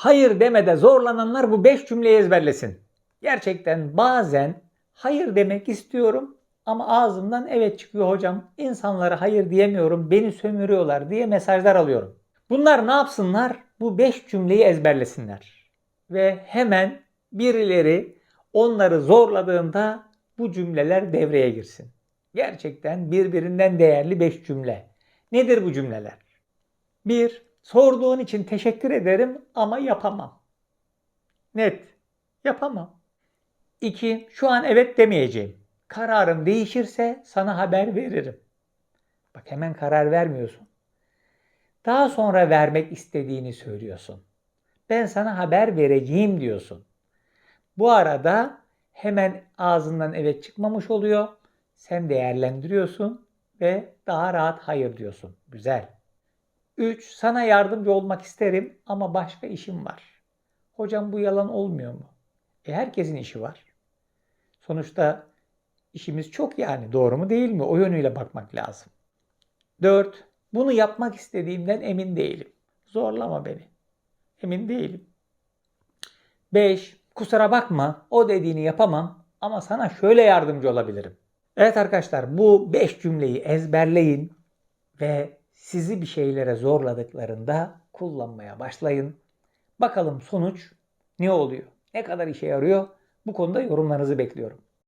hayır demede zorlananlar bu 5 cümleyi ezberlesin. Gerçekten bazen hayır demek istiyorum ama ağzımdan evet çıkıyor hocam. İnsanlara hayır diyemiyorum, beni sömürüyorlar diye mesajlar alıyorum. Bunlar ne yapsınlar? Bu 5 cümleyi ezberlesinler. Ve hemen birileri onları zorladığında bu cümleler devreye girsin. Gerçekten birbirinden değerli 5 cümle. Nedir bu cümleler? 1. Sorduğun için teşekkür ederim ama yapamam. Net. Yapamam. 2. Şu an evet demeyeceğim. Kararım değişirse sana haber veririm. Bak hemen karar vermiyorsun. Daha sonra vermek istediğini söylüyorsun. Ben sana haber vereceğim diyorsun. Bu arada hemen ağzından evet çıkmamış oluyor. Sen değerlendiriyorsun ve daha rahat hayır diyorsun. Güzel. 3. Sana yardımcı olmak isterim ama başka işim var. Hocam bu yalan olmuyor mu? E herkesin işi var. Sonuçta işimiz çok yani doğru mu değil mi? O yönüyle bakmak lazım. 4. Bunu yapmak istediğimden emin değilim. Zorlama beni. Emin değilim. 5. Kusura bakma o dediğini yapamam ama sana şöyle yardımcı olabilirim. Evet arkadaşlar bu 5 cümleyi ezberleyin ve sizi bir şeylere zorladıklarında kullanmaya başlayın. Bakalım sonuç ne oluyor? Ne kadar işe yarıyor? Bu konuda yorumlarınızı bekliyorum.